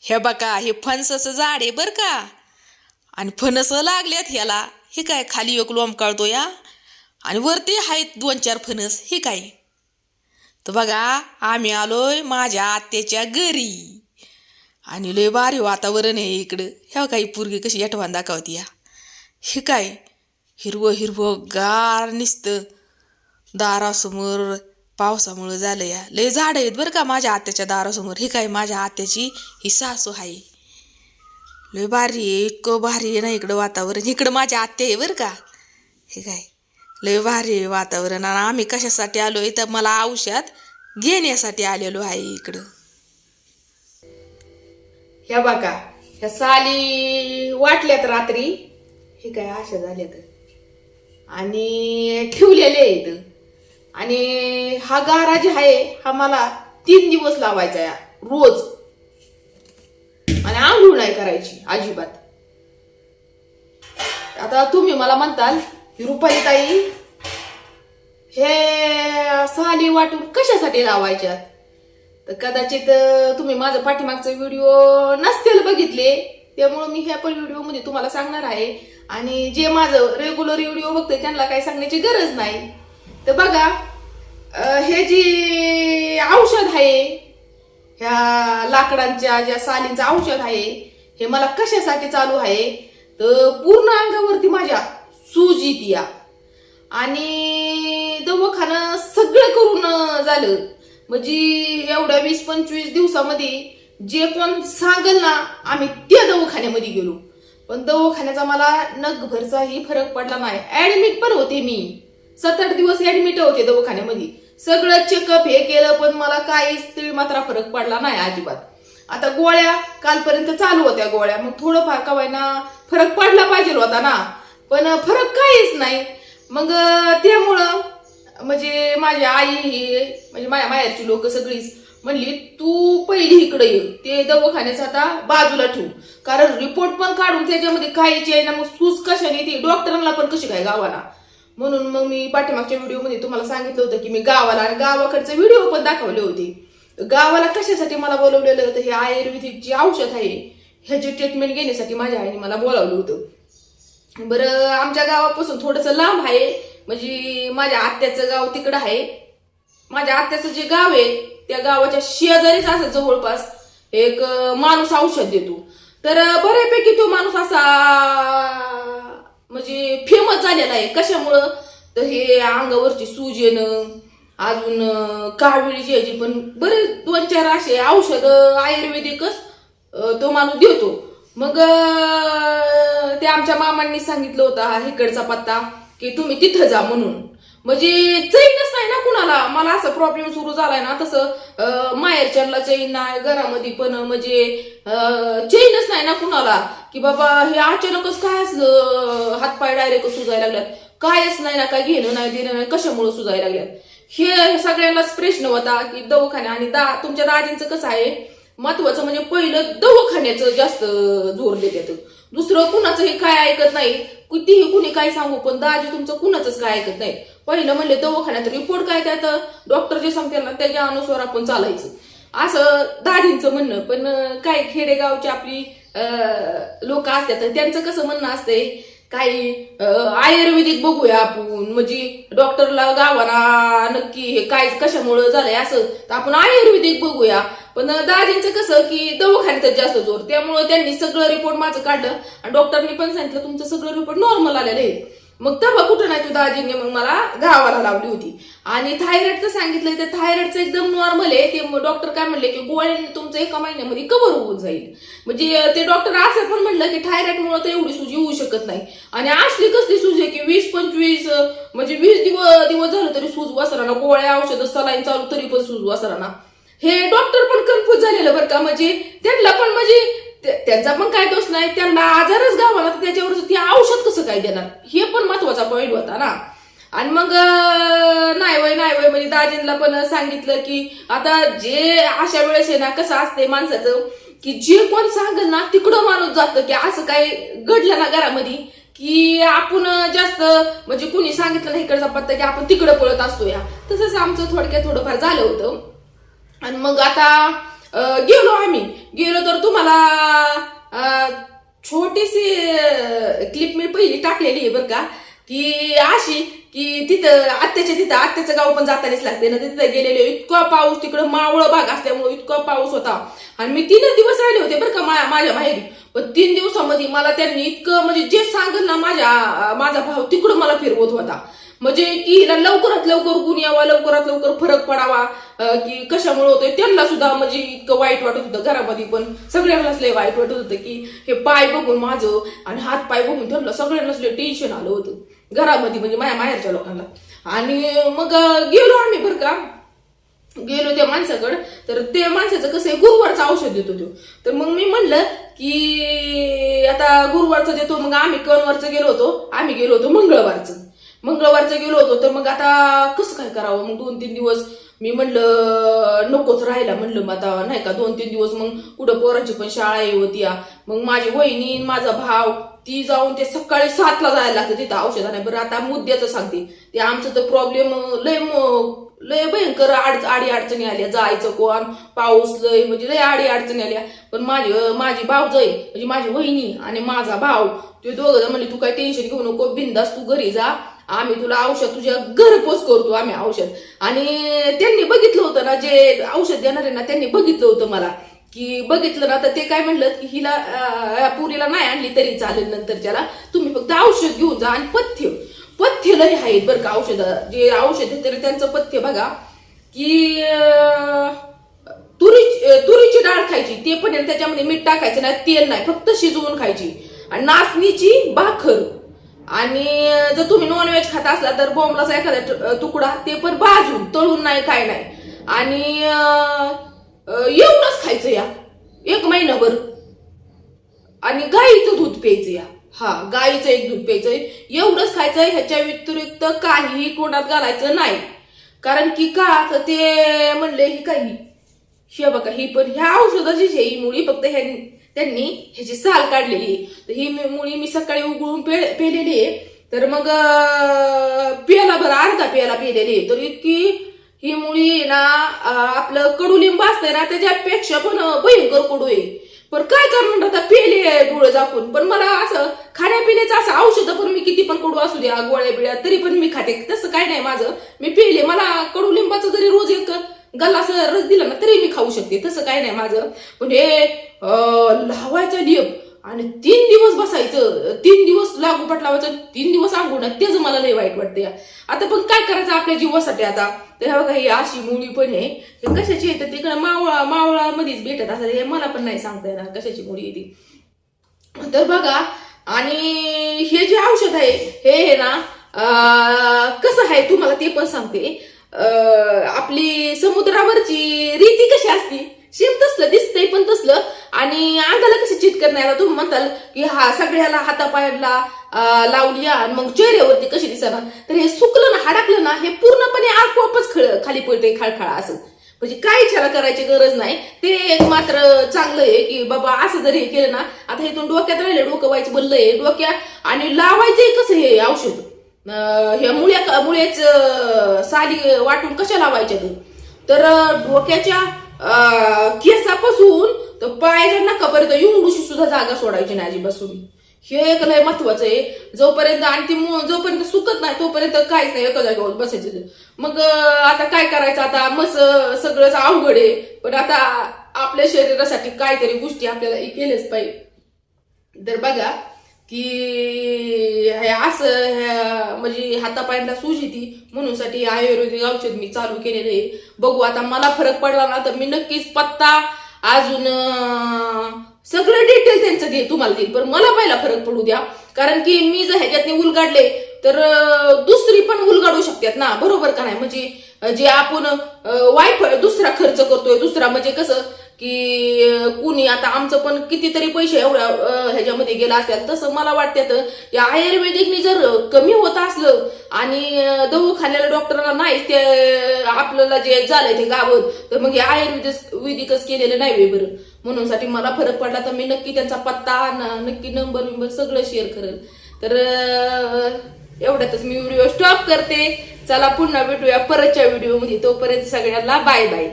हे बघा हे फणसाचं झाड आहे बरं का? आणि फणस लागल्यात ह्याला. हे काय खाली एक लोंबकाळतो या? आणि वरती आहेत दोन चार फणस. हे काय? तर बघा आम्ही आलोय माझ्या आत्याच्या घरी. आणि लय भारी वातावरण आहे इकडं. ह्या काही पूर्वी कशी आठवण दाखवती या? हे काय? हिरवं हिरवं गार निसतं. दारासमोर पावसामुळं झालं या लय झाड आहेत बरं का माझ्या आत्याच्या दारासमोर. हे काय माझ्या आत्याची? ही सासू आहे. लय भारी आहे. इतकं भारी आहे ना इकडं वातावरण. इकडं माझ्या आत्या आहे बरं का. हे काय? लय भारी आहे वातावरण. आणि आम्ही कशासाठी आलो आहे तर मला औषध घेण्यासाठी आलेलो आहे इकडं. ह्या बघा ह्या साली वाटल्यात रात्री. हे काय आशा झाल्यात. आणि ठेवलेले आहेत. आणि हा गारा जे आहे हा मला तीन दिवस लावायचा आहे रोज. आणि आंघोळ नाही करायची अजिबात. आता तुम्ही मला म्हणताल रुपाली ताई हे साली वाटून कशासाठी लावायच्यात? तर कदाचित तुम्ही माझं पाठीमागचा व्हिडिओ नसतील बघितले त्यामुळे मी ह्या पण व्हिडिओमध्ये तुम्हाला सांगणार आहे. आणि जे माझं रेग्युलर व्हिडिओ बघते त्यांना काही सांगण्याची गरज नाही. तर बघा हे जी औषध आहे ह्या लाकडांच्या ज्या सालींचं औषध आहे हे मला कशासाठी चालू आहे? तर पूर्ण अंगावरती माझ्या सूज या. आणि दवाखानं सगळं करून झालं. म्हणजे एवढ्या वीस पंचवीस दिवसामध्ये जे कोण सांगल ना आम्ही त्या दवाखान्यामध्ये गेलो. पण दवाखान्याचा मला नगभरचाही फरक पडला नाही. ऍडमिट पण होते मी. आठ दिवस ऍडमिट होते दवाखान्यामध्ये. सगळं चेकअप हे केलं पण मला काहीच तरी मात्र फरक पडला नाही अजिबात. आता गोळ्या कालपर्यंत चालू होत्या गोळ्या. मग थोडंफार का व्हायना फरक पडला पाहिजे होता ना. पण फरक काहीच नाही. मग त्यामुळं म्हणजे माझी आई ही म्हणजे माझ्या माहेरची लोक सगळीच म्हणली तू पहिली इकडे ये. ते दवाखान्याचं आता बाजूला ठेवू. कारण रिपोर्ट पण काढून त्याच्यामध्ये काहीची आहे ना मग सूज कशाने ती डॉक्टरांना पण कशी काय गावाला? म्हणून मग मी पाठीमागच्या व्हिडिओमध्ये तुम्हाला सांगितलं होतं की मी गावाला आणि गावाकडचे व्हिडिओ पण दाखवले होते. गावाला कशासाठी मला बोलवलेलं होतं? हे आयुर्वेदिक जे औषध आहे. ह्याची ट्रीटमेंट घेण्यासाठी माझ्या आईने मला बोलावलं होतं. बरं आमच्या गावापासून थोडंसं लांब आहे. म्हणजे माझ्या आत्याचं गाव तिकडं आहे. माझ्या आत्याचं जे गाव आहे त्या गावाच्या शेजारीच असं जवळपास एक माणूस औषध देतो. तर बऱ्यापैकी तो माणूस असा फेमस झालेला आहे. कशामुळं? तर हे अंगावरची सूज येणं अजून अं, काळविळीची याची पण बरेच दोन चार असे औषधं आयुर्वेदिकच तो माणूस देतो. मग ते आमच्या मामांनी सांगितलं होतं हा हिकडचा पत्ता की तुम्ही तिथं जा म्हणून. म्हणजे चैनच नाही ना कुणाला? मला असं प्रॉब्लेम सुरू झालाय ना तसं माहेरच्याला चैन नाही घरामध्ये पण म्हणजे चैनच नाही ना कुणाला? की बाबा हे अचानकच काय असलं? हातपाय डायरेक्ट सुजायला लागल्यात. कायच नाही ना काय घेणं नाही देणं नाही कशामुळे सुजायला लागल्यात? हे सगळ्यांनाच प्रश्न होता की दवाखाना आणि दा तुमच्या दाजींचं कसं आहे? महत्वाचं म्हणजे पहिलं दवाखान्याचं जास्त जोर देतात. दुसरं कुणाचं हे काय ऐकत नाही? कितीही कुणी काय सांगू पण दाजी तुमचं कुणाचंच काय ऐकत नाही? पहिलं म्हणले दवाखान्यात रिपोर्ट काय त्यात? डॉक्टर जे सांगते ना त्याच्या अनुसार आपण चालायचं. असं दाजींचं म्हणणं पण काय खेडेगावची आपली लोक असतात त्यांचं कसं म्हणणं असतंय? काही अं, आयुर्वेदिक बघूया आपण म्हणजे डॉक्टरला गावाला नक्की हे काय कशामुळं झालंय असं. तर आपण आयुर्वेदिक बघूया. पण दाजींचं कसं की दवाखान्यात जास्त जोर. त्यामुळं त्यांनी सगळं रिपोर्ट माझं काढलं आणि डॉक्टरनी पण सांगितलं तुमचं सगळं रिपोर्ट नॉर्मल आलेलं आहे. मग तेव्हा कुठं नाही तू दाजींनी मग मला गावाला लावली होती. आणि थायरॉइडचं सांगितलं तर थायरॉइडचं एकदम नॉर्मल आहे. ते डॉक्टर काय म्हणले की गोळ्याने तुमचं एका महिन्यामध्ये कव्हर होऊन जाईल. म्हणजे ते डॉक्टर असं पण म्हणलं की थायरॉइडमुळे तर एवढी सूज येऊ शकत नाही. आणि असली कसली सूज आहे की वीस पंचवीस म्हणजे वीस दिवस दिवस झालं तरी सूज वसराना गोळ्या औषधं सलाईन चालू तरी पण सूज वसराना. हे डॉक्टर पण कन्फ्युज झालेलं बरं का? म्हणजे त्यांना पण म्हणजे त्यांचा पण काय दोष नाही त्यांना आजारच गावाला तर त्याच्यावर ते औषध कसं काय देणार? हे पण महत्त्वाचा पॉईंट होता ना. आणि मग नाही वय नाही वय म्हणजे दाजींना पण सांगितलं की आता जे अशा वेळेस आहे ना कसं असते माणसाचं की जे कोण सांगेल ना तिकडं माणूस जातं की असं काय घडलं ना घरामध्ये की आपण जास्त म्हणजे कुणी सांगितलं ना इकडचा पत्ता की आपण तिकडं पळत असतो या तसंच आमचं थोडक्यात थोडंफार झालं होतं. आणि मग आता गेलो आम्ही. गेलो तर तुम्हाला छोटीशी क्लिप मी पहिली टाकलेली आहे बरं का. की अशी की तिथं आत्याच्या तिथं आत्याचं गाव पण जातानाच लागते ना. तिथं गेलेले इतका पाऊस तिकडं मावळ भाग असल्यामुळे इतका पाऊस होता. आणि मी तीनच दिवस राहिले होते बरं का मा- माझ्या माहेरी. पण तीन दिवसामध्ये मला त्यांनी इतकं म्हणजे जे सांगल ना माझ्या माझा भाव तिकडं मला फिरवत होता. म्हणजे की हिला लवकरात लवकर गुण यावा लवकरात लवकर फरक पडावा की कशामुळे होतोय त्यांना सुद्धा म्हणजे इतकं वाईट वाटत होतं घरामध्ये पण. सगळ्यांनाच लय वाईट वाटत होतं की हे पाय बघून माझं आणि हात पाय बघून त्यांना सगळ्यांनाच लय टेन्शन आलं होतं. घरामध्ये म्हणजे माझ्या माहेरच्या लोकांना. आणि मग गेलो आम्ही बरं का. गेलो त्या माणसाकडं तर ते माणसाचं कसं आहे गुरुवारचं औषध देतो तो तर मग मी म्हणलं की आता गुरुवारचं देतो मग आम्ही कनवरचं गेलो होतो आम्ही गेलो होतो मंगळवारचं. मंगळवारचं गेलो होतो तर मग आता कसं काय करावं? मग दोन तीन दिवस मी म्हणलं नकोच राहायला म्हणलं मग आता नाही का दोन तीन दिवस मग कुठं पोरांची पण शाळा आहे होती या. मग माझी वहिनी आणि माझा भाव ती जाऊन ते सकाळी सातला जायला लागतं तिथं औषधाने बरं आता मुद्द्याचं सांगते. ते आमचं तर प्रॉब्लेम लय लय भयंकर आड आडी अडचणी आल्या. जायचं कोण पाऊस लय म्हणजे लय आडी अडचणी आल्या. पण माझी माझी भावजय म्हणजे माझी वहिनी आणि माझा भाव ते दोघं जण म्हणले तू काय टेन्शन घेऊ नको बिंदास तू घरी जा. आम्ही तुला औषध तुझ्या घरपोच करतो आम्ही औषध. आणि त्यांनी बघितलं होतं ना जे औषध देणार आहे ना त्यांनी बघितलं होतं मला. की बघितलं ना तर ते काय म्हणलं की हिला पुरीला नाही आणली तरी चालेल नंतर त्याला तुम्ही फक्त औषध घेऊन जा आणि पथ्य. पथ्य लय आहेत बरं का औषध. जे औषध आहे तरी त्यांचं पथ्य बघा. की तुरी तुरीची डाळ खायची. ते पण त्याच्यामध्ये मीठ टाकायचं नाही तेल नाही फक्त शिजवून खायची. आणि नाचणीची भाकर. आणि जर तुम्ही नॉनव्हेज खात असला तर बोंबलाचा एखादा तुकडा ते पण भाजून तळून नाही काय नाही. आणि येऊनच एवढंच खायचं या. एक महिनाभर. आणि गाईचं दूध प्यायचं या. हा गाईचं एक दूध प्यायचं. एवढंच खायचं ह्याच्या व्यतिरिक्त काहीही कोणात घालायचं नाही. कारण की का तर ते म्हणले ही काही हे बघा ही पण ह्या औषधाची जी ही मुळी फक्त ह्या त्यांनी ह्याची साल काढलेली तर ही मुळी मी सकाळी उगळून पे पेलेली आहे. तर मग पियाला बरं अर्धा पियाला पेलेली आहे. तर इतकी ही मुळी ना आपलं कडुलिंब असतंय ना त्याच्यापेक्षा पण भयंकर कडू आहे. पण काय करणार आता पेले डोळे झाकून? पण मला असं खाण्यापिण्याचं असं औषध पण मी किती पण कडू असू द्या गोळ्या बिळ्या तरी पण मी खाते. तसं काय नाही माझं. मी पेले मला कडुलिंबाचं जरी रोज एक गल्ला असं रस दिला ना तरी मी खाऊ शकते. तसं काय नाही माझं. पण हे लावायचा लावायचं आणि तीन दिवस बसायचं. तीन दिवस लागोपाठ लावायचं तीन दिवस आंघोळ तेच मला लय वाईट वाटते आता पण काय करायचं आपल्या जीवासाठी आता? तर ह्या बघा ही अशी मुळी पण आहे. कशाची आहे? तर तिकडे मावळा मावळामध्येच भेटत असं हे मला पण नाही सांगता येणार कशाची मुळी आहे ती. तर बघा आणि हे जे औषध आहे हे आहे ना कसं आहे? तुम्हाला ते पण सांगते. आपली समुद्रावरची रीती कशी असती? सेम तसलं दिसतंय पण तसलं. आणि अंगाला कसं चिटकत नाही? आता तुम्ही म्हणताल की हा सगळ्याला हातापायाला लावली आणि मग चेहऱ्यावरती कशी दिसणार तर हे सुकलं ना हाडकलं ना हे पूर्णपणे आपोआपच खळ खाली पडते खळखळा असं. म्हणजे काय इच्छाला करायची गरज नाही. ते एक मात्र चांगलं आहे की बाबा असं जरी हे केलं ना आता इथून डोक्यात राहिलं डोकं व्हायचं बोललंय आहे डोक्या आणि लावायचंय कसं हे औषध? हे मुळ्या मुळेच साली वाटून कशा लावायच्या ते? तर डोक्याच्या केसापासून तर पायाच्या नकापर्यंत एवढीशी सुद्धा जागा सोडायची नाही अजिबात हे एक लय महत्वाचं आहे. जोपर्यंत आणि ती जोपर्यंत सुकत नाही तोपर्यंत काहीच नाही एका जागेवर बसायचं मग आता काय करायचं? आता मस सगळंच अवघड आहे. पण आता आपल्या शरीरासाठी काहीतरी गोष्टी आपल्याला केल्याच पाहिजे. तर बघा की हे असं म्हणजे हातापायाला सूज येते म्हणून साठी आयुर्वेदिक औषध मी चालू केलेलं आहे. बघू आता मला फरक पडला ना तर मी नक्कीच पत्ता अजून सगळं डिटेल त्यांचं घे तुम्हाला देईल पण मला पहिला फरक पडू द्या. कारण की मी जर ह्याच्यातने उलगाडले तर दुसरी पण उलगाडू शकतात ना. बरोबर का नाही? म्हणजे जे आपण वाईफ दुसरा खर्च करतोय दुसरा म्हणजे कसं की कुणी आता आमचं पण कितीतरी पैसे एवढ्या ह्याच्यामध्ये गेला असेल तसं मला वाटतं या आयुर्वेदिकनी जर कमी होत असलं आणि दवाखान्याला डॉक्टरांना नाही ते आपल्याला जे झालंय ते गावत तर मग हे आयुर्वेदिक वेदिकच केलेलं नाही वे बरं. म्हणून साठी मला फरक पडला तर मी नक्की त्यांचा पत्ता नक्की नंबर बिंबर सगळं शेअर करेल. तर एवढ्यातच मी व्हिडिओ स्टॉप करते. चला पुन्हा भेटूया परतच्या व्हिडिओमध्ये तोपर्यंत सगळ्यांना बाय बाय